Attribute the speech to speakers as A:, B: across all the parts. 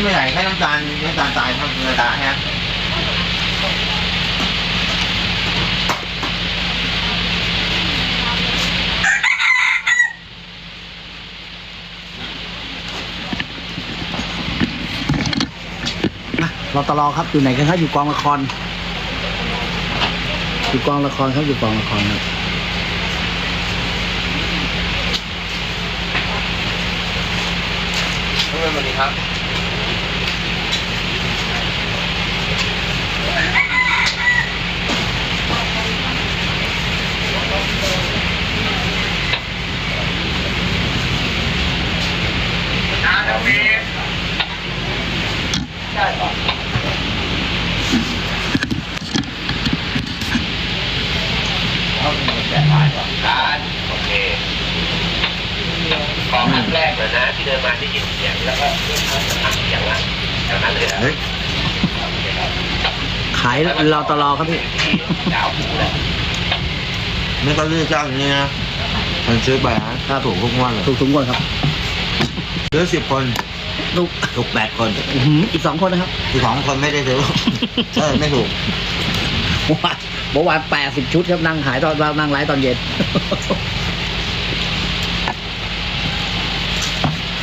A: นี่ไม่ใส่แค่น้ำตาลน้ำตาลทรายธรรมดาฮะ
B: นะเราตลอครับอยู่ไหนกันครับอยู่กองละคร อยู่กองละครครับอยู่กองละครครับ
A: สวัสดีครับ
C: การโอเคขอครั้งแรกเลยนะที่เดินมาได้ยินเสียงแล้วก็เริ่มทำเสียงละจากนั้นเลย
A: เฮ้ย
B: ขายเราตลอครับพี่
C: ดาวหูเลย
A: นี่ก็เลือกเจ้าอย่างนี้นะมันซื้อไปฮะถ้าถูกทุกงวันเลย
B: ถูกทุกคนครับ
A: ซื้อสิบคน
B: ถูก
A: ถูกแปดคน
B: อื้อหืออีกสองคนนะครับ
A: อีกสองคนไม่ได้ซื้อเออไม่ถูก
B: เมื่อวานเมื่อวานแปดสิบชุดครับนั่งขายตอนนั่งไลฟ์ตอนเย็น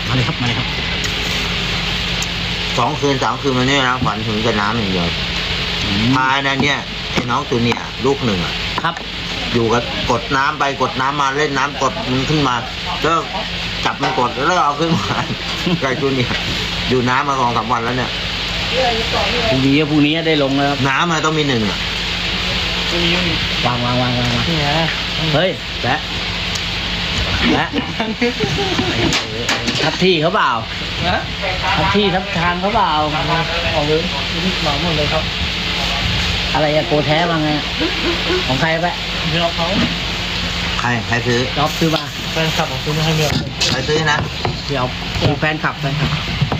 B: มาเลยครับมาเลยครับ
A: สองคืนสามคืนมาเนี่ยนะฝันถึงกับน้ำอย่างเดียว
B: อืม
A: พายนะเนี่ยไอ้น้องตัวเนี่ยลูกหนึ่งอะ
B: ครับ
A: อยู่กับกดน้ำไปกดน้ำมาเล่นน้ำกดมันขึ้นมาแล้วจับมันกดแล้วเอาขึ้นมาไก่ตัวเนี่ยอยู่น้ำมาสองสามวันแล้วเนี่ย
B: พรุ่งนี้พรุ่งนี้ได้ลงแล้วครับ
A: น้ำมันต้องมีหนึ่งอะ
B: วางวางวางวางวางเฮ้ยแปะแปะทับที่เขาเปล่าทับที่ทับทางเขาเปล่าออกเลยนี่หมาหมดเลยครับ อะไรอะโกแท้มาไง ของใครแปะ
D: เมียเขา
A: ใครใครซื้อ
B: จ๊อบซื้อมา
D: แฟนคลับของคุณให้เมีย
A: ใครซื้อนะ
B: เดี๋ยวคือแฟนคลับแฟนคลับ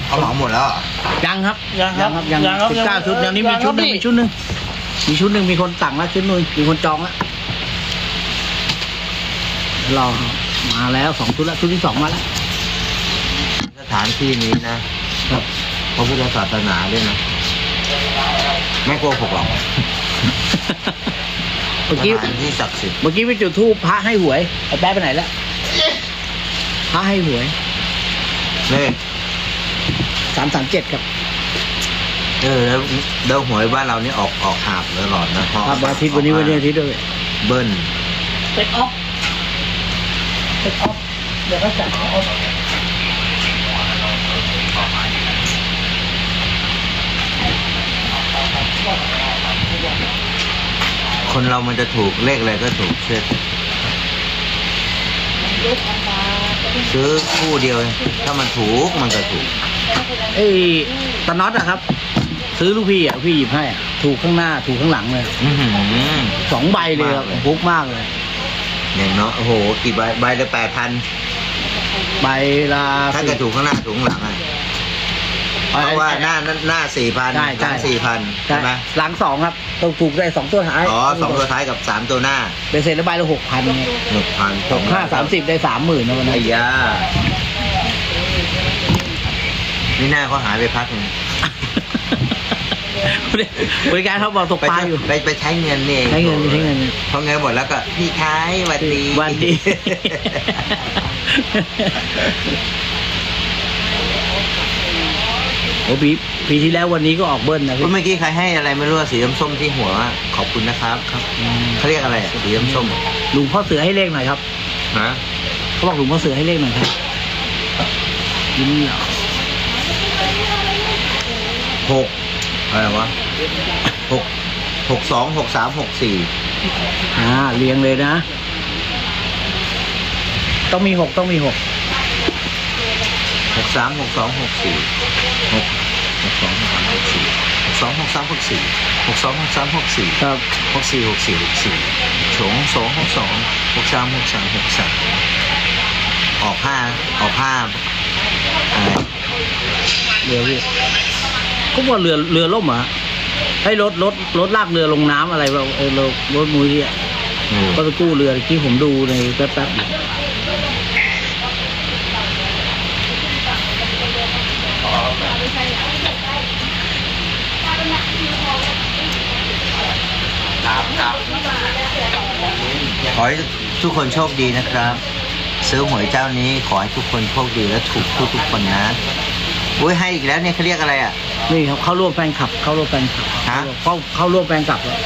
A: เขาเหมาหมดแล้วเหรอ
B: ยังครับ
D: ยังครับ
B: ยังสิบเก้าชุดยังนี้มีชุดหนึ่งมีชุดหนึ่ง มีชุดหนึ่งมีคนสั่งแล้วชุดหนึ่งมีคนจองแล้วรอมาแล้วสองชุดแล้วชุดที่สองมาแล้ว
A: สถานที่นี้นะครับพระพุทธศาสนาด้วยนะไม่โกหกหรอก
B: เมื่อกี้
A: สถานที่ศักดิ์สิทธิ์
B: เมื่อกี้ไปจุดทูปพระให้หวยไอ้แป๊ะไปไหนแล้วพระให้หวย
A: เลข
B: สามสามเจ็ดครับ
A: เออแล้วเดาหวยบ้านเรานี่ออกออกหาบตลอดนะ
B: ครับวันอาทิตย์วันนี้วันนี้อาทิตย์ด้วย
A: เบิ้ล
B: เป็นออฟเป็นออฟเดี๋ยวก็จัดออฟ
A: คนเรามันจะถูกเลขอะไรก็ถูกเชื่อเถอะซื้อคู่เดียว ถ้ามันถูกมันก็ถูก
B: เอ้ยตาน็อตอะครับ ซื้อลูกพี่อะพี่หยิบให้อะถูกข้างหน้าถูกข้างหลังเลย
A: อื้อหือ
B: สองใบเลยครับ
A: มากเลย
B: ฟุกมากเลย
A: อย่างเนาะโอ้โหกี่ใบใบละแปดพัน
B: ใบละ
A: ถ้าเกิดถูกข้างหน้าถูกข้างหลังอะเพราะว่าหน้าหน้าสี่พัน
B: ใช่
A: หลั
B: ใช่
A: งสี่พัน
B: ใช่
A: ใช่ไหม
B: หลังสองครับต้องถูกได้สองตัวท้าย
A: อ๋อสองตัวท้ายกับสามตัวหน้า
B: เป็นเศษละใบละหกพัน
A: หนึ่งพัน
B: หกห้าสามสิบได้สามหมื่นนะวันนั้
A: ไอ้
B: น
A: ยานี่หน้าเขาหายไปพักหนึง
B: บริการเขาบอกตก
A: ไป
B: ปลาอยู่
A: ไปไปใช้เงินนี่เอง
B: ใช้เงินใช้เงิน
A: พอเงินหมดแล้วก็พี่ท้ายหวันดี
B: วันดีโอ้ปีปีที่แล้ววันนี้ก็ออกเบิ้ลนะ
A: ก็
B: พี่
A: เมื่อกี้ใครให้อะไรไม่รู้อะสีส้มๆที่หัวอะขอบคุณนะครับครับเขาเรียกอะไรอะสีส้ม
B: ลุงพ่อเสือให้เลขหน่อยครับ
A: ๆนะ
B: เขาบอกลุงพ่อเสือให้เลขหน่อยครับยิ้มเหรอ
A: หก อะไรวะหกหกสองหกสามหกสี่
B: อ่าเรียงเลยนะ ต้องมีหกต้องมีหก
A: หกสามหกสองหกสี่หกหกสองหกสามหกสี่หกสองหกสามหกสี่หกสองหกสามหกสี่
B: ครับ
A: หกสี่หกสี่หกสี่สองสองหกสองหกสามหกสามหกสามออกห้าออกห้าอะไร
B: เรือพี่ เขาว่าเรือเรือล่มเหรอให้รถรถรถลากเรือลงน้ำอะไรแบบเรารถมุ้ย
A: เนี่ย
B: ก็ไปกู้เรือที่ผมดูในแป๊บ
C: ข
A: อให้ทุกคนโชคดีนะครับ ซื้อหวยเจ้านี้ขอให้ทุกคนโชคดีและถูกทุกทุกคนนะอุ้ยให้อีกแล้วเนี่ยเขาเรียกอะไรอะ
B: นี่ครับเข้าร่วมแฟนคลับ เข้าร่วมแฟนคลับ
A: ฮะ
B: เข้าเข้าร่วมแฟนคลับแล้ว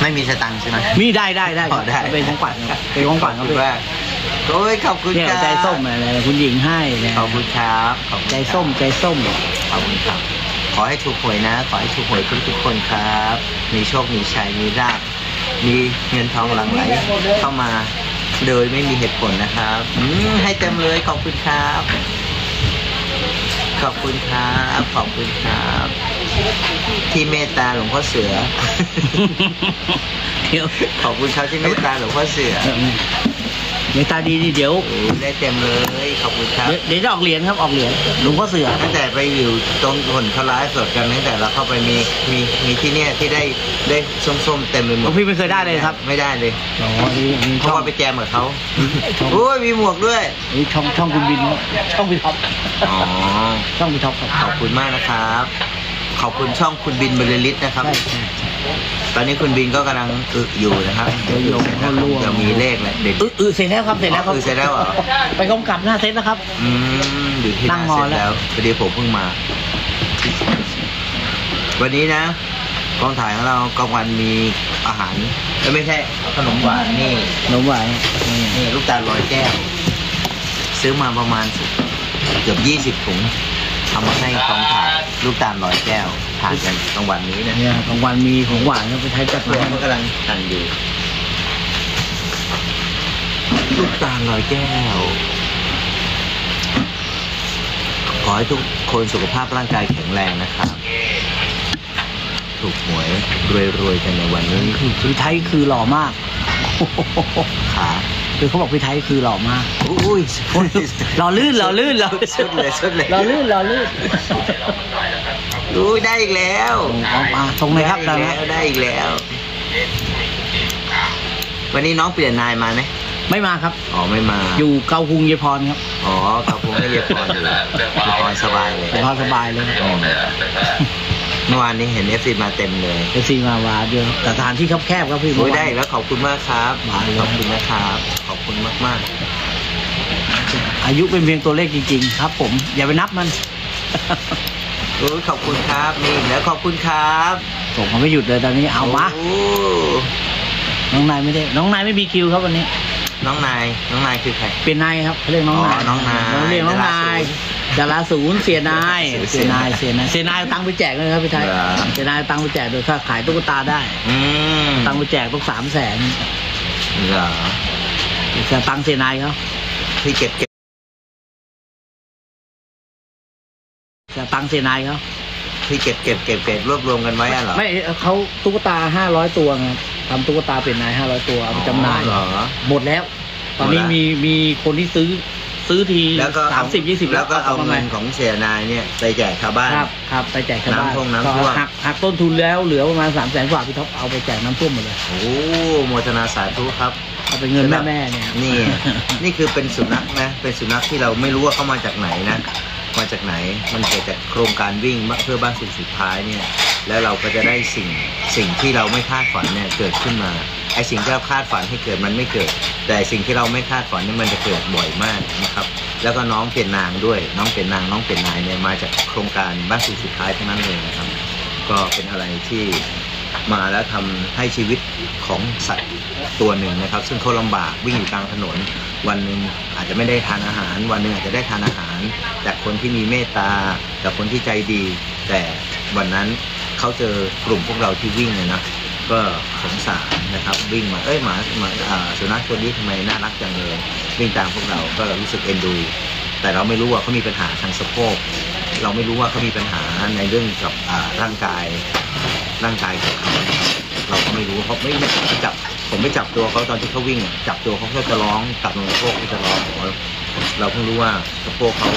A: ไม่มีสตังค์ใช่ไหม
B: มีได้ได้ได้
A: อ๋อได้
B: เป็นของขวัญครับเป็นของขวัญ
A: ข
B: ค
A: อ
B: รั
A: บบคุณมากโอ้ยขอบคุณ
B: เนี่ย
A: ครับ
B: ใจส้มอะไรคุณหญิงให้เนี่ย
A: ขอบคุณครับขอบคุณ
B: ใจ
A: ครับ
B: ส้มใจส้ม
A: ขอบคุณครับ ขอให้ถูกหวยนะ ขอให้ถูกหวยทุกทุกๆคนครับ มีโชค มีชัย มีราบมีเงินทองหลั่งไหลเข้ามา โดยไม่มีเหตุผลนะครับ อืมให้เต็มเลยขอบคุณครับ ขอบคุณครับขอบคุณครับ ที่เมตตาหลวงพ่อเสือ
B: เดี๋ยว
A: ขอบคุณครับที่เมตตาหลวงพ่อเสือ
B: เมตตาดีนี่เดี๋ยว
A: โอ้ได้เต็มเลยขอบคุณครับ
B: เดี๋ยวเดี๋ยวจะออกเหรียญครับออกเหรียญหลวงพ่อเสือ
A: ตั้งแต่ไปอยู่ตรงคนเขาไลฟ์สดกันตั้งแต่เราเข้าไปมีมีมีที่เนี่ยที่ได้ได้ส้มๆเต็มไปหม
B: หลว
A: ด
B: งพี่ไม่เคยได้เลยครับ
A: ไม่ได้เลย
B: อ๋อนี่นี่
A: เพ
B: ช่
A: ราะ
B: อง
A: ว่าไปแจมกับเขา
B: ช่อง
A: โอ้ยมีหมวกด้วย
B: นี่ช่องช่องคุณบินครับช่องพี่ท็อป
A: อ๋อ
B: ช่องพี่ท็อปครับ
A: ขอบคุณมากนะครับ ขอบคุณช่องคุณบินบริลิตนะครับ
B: ใช่ใช่ใช่
A: ตอนนี้คุณบินก็กำลังอึอยู่นะครับ
B: เดี๋ยวลงเข้าร่วม
A: จะมีเลขแหละเด็ด
B: เออเออเสร็จแล้วครับเสร็จแล้วครับ
A: อ๋อเออเสร็จแล้วเหรอ
B: ไปกำกับหน้าเซตแล้วครับ
A: อืมอยู่ที่ห
B: นั่
A: น้าง
B: รอ
A: เสร็จ
B: แล้ว
A: แล้วพอดีผมเพิ่งมา วันนี้นะกองถ่ายของเรากลางวันมีอาหารเอ้ยไม่ใช่ขนมหวานนี่
B: หนูไหวนี่
A: นี่ลูกตาลลอยแก้ว ซื้อมาประมาณเกือบยี่สิบถุงทำมาให้กองถ่ายลูกตาลลอยแก้ว ทานกันกลางวันนี้นะ
B: เนี่ยกลางวันมีของหวานครับไปใช้จัด
A: เพื่
B: มา
A: อน
B: ให้
A: เขากำลังทานอยู่ลูกตาลลอยแก้ว ขอให้ทุกคนสุขภาพร่างกายแข็งแรงนะครับ ถูกหวยรวยๆกันในวันนี้
B: คือพี่ไทยคือหล่อมาก
A: ขา
B: คือเขาบอกพี่ไทยคือหล่อมาก
A: อุ้ย
B: หล่อลื่นหล่อลื่นหล่อ
A: สุดเลยสุดเลย
B: หล่อลื่นหล่อลื่น
A: อุ้ยได้อีกแล้ว
B: เอามาตรงเลยครับ
A: ได้
B: ตอน
A: อีก
B: นี้
A: แล้วได้อีกแล้ว วันนี้น้องเปลี่ยนนายมาไหม
B: ไม่มาครับ
A: อ๋อไม่มา
B: อยู่เกาคุงเยพรครับ
A: อ๋อกับผมให้เยพรอยู่เยพรสบายเลย
B: เยพรสบายเลย
A: อืมเมื่อวานนี้เห็นเอฟซีมาเต็มเลย
B: เอซีมาวาเดียวแต่สถานที่ครับแคบครับพี่
A: โอ้ยได้อีกแล้วขอบคุณมากครับ
B: มาเลย
A: ขอบคุณนะครับขอบ คุณมากมาก
B: อายุเป็นเพียงตัวเลขจริง ๆ ครับ ผม อย่าไปนับมัน
A: ๆโอ้ยขอบคุณครับมีอีกแล้วขอบคุณครับ
B: ส่งมาไม่หยุดเลยตอนนี้เอามา
A: โอ้
B: น้องนายไม่ได้ น้องนายไม่มีคิวครับวันนี้
A: น้องนาย น้องนายคือใคร
B: เป็นนายครับเขาเรียกน้องนาย
A: อ๋อน้องนาย
B: เรียกน้องนายดาราศูนย์เสียนาย
A: เสี
B: เสี
A: ย
B: ย
A: นานา
B: ยยเสียนายเสียนายเอาตังค์ไปแจกเลยครับพี่ไทย
A: เหรอ
B: เสียนายเอาตังค์ไปแจกโดยค่าขายตุ๊กตาได้
A: อืม
B: ตังค์ไปแจกต้องสามแสน
A: เหรอ
B: แต่ตังค์เสียนายเขา
A: ที่เก็บเก็บ
B: แต่ตังค์เสียนายเขา
A: ที่เก็บเก็บเก็บเก็บรวบรวมกันไว้อะเหรอ
B: ไม่เขาตุ๊กตาห้าร้อยตัวไงทำตุ๊กตาเป็นนายห้าร้อยตัวเอาไปจำหน่าย
A: อ๋อเหรอ
B: หมดแล้ว ตอนนี้
A: หมดแล้ว
B: มีมีคนที่ซื้อซื้อที
A: แล้วก็
B: สามสิบยี่สิบ
A: แล้วก็เอา
B: มา
A: เงินของเสียนายเนี่ยไปแจกชาวบ้าน
B: ครับครับไปแจกชาวบ้าน
A: น้ำท่วมน้ำท่วม
B: ก็หักหักต้นทุนแล้วเหลือประมาณสามแสนกว่าพี่ท็อปเอาไปแจกน้ำท่วมหมดเลย
A: โอ้โมทนาสาธุครับ
B: เอาไปเงินแม่แม่ๆเนี่ย
A: นี่ นี่คือเป็นสุนัขนะ เป็นสุนัขที่เราไม่รู้ว่าเขามาจากไหนนะ มาจากไหน มันเกิดจากโครงการวิ่งเพื่อบ้านสุดสุดท้ายเนี่ย แล้วเราก็จะได้สิ่ง สิ่งที่เราไม่คาดฝันเนี่ยเกิดขึ้นมา ไอสิ่งที่เราคาดฝันให้เกิดมันไม่เกิด แต่สิ่งที่เราไม่คาดฝันเนี่ยมันจะเกิดบ่อยมากนะครับ แล้วก็น้องเป็นนางด้วย น้องเป็นนาง น้องเป็นนายเนี่ยมาจากโครงการบ้านสุดสุดท้ายทั้งนั้นเลยนะครับ ก็เป็นอะไรที่ มาแล้วทำให้ชีวิตของสัตว์ตัวหนึ่งนะครับ ซึ่งเขาลำบากวิ่งอยู่กลางถนน วันหนึ่งอาจจะไม่ได้ทานอาหาร วันหนึ่งอาจจะได้ทานอาหาร จากคนที่มีเมตตาจากคนที่ใจดี แต่วันนั้นเขาเจอกลุ่มพวกเราที่วิ่งเนี่ยนะก็สงสารนะครับวิ่งมาเอ้ยหมาหมาสุนัขตัวนี้ทำไมน่ารักจังเลยวิ่งตามพวกเราก็รู้สึกเอ็นดู แต่เราไม่รู้ว่าเขามีปัญหาทางสะโพก เราไม่รู้ว่าเขามีปัญหาในเรื่องกับอ่าร่างกายร่างกายของเขาเราก็ไม่รู้เพราะไม่ไม่จับผมไม่จับตัวเขาตอนที่เขาวิ่งอะจับตัวเขาเขาจะร้องตับลงสะโพกเขาจะร้องผมว่าเราเพิ่งรู้ว่าสะโพกเขา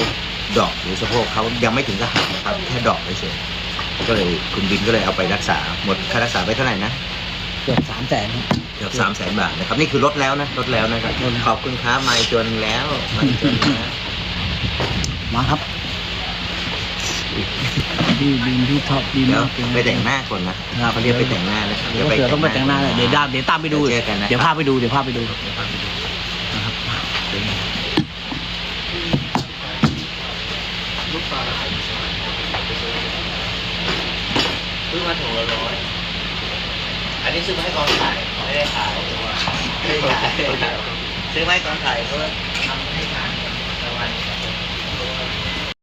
A: ดอกหรือสะโพกเขายังไม่ถึงกับหักนะครับแค่ดอกเฉยๆก็เลยคุณบินก็เลยเอาไปรักษาหมดค่ารักษาไปเท่าไหร่นะ
B: เกือบสามแสนครับ
A: เกือบสามแสนบาทนะครับ นี่คือลดแล้วนะลดแล้วนะครับ
B: ลดแล้ว
A: ขอบคุณครับมาอีกตัวหนึงแล้วมาอีกตัวหนึงแล้ว
B: มาครับ
A: อ
B: พี่บินพี่ท็อปดี
A: เดี๋ยว
B: มากเลย
A: ไปแต่งหน้าก่อนนะครับเขาเรียกไปแต่งหน้านะ
B: เดี๋ยวเสือต้องไปแต่งหน้าเลยเดี๋ยวดามเดี๋ยวตามไปดู
A: เจอกันนะ
B: เดี๋ยวพาไปดูเดี๋ยวพาไปดู
A: เดี๋ยวพาไปดู
B: นะครับ
A: ซื้อมาถุงละร้อยอันนี้ซื้อมาให้กองถ่ายไม่ได้ขายไม่ได้ขายซื้อมาให้กองถ่ายเขาทำ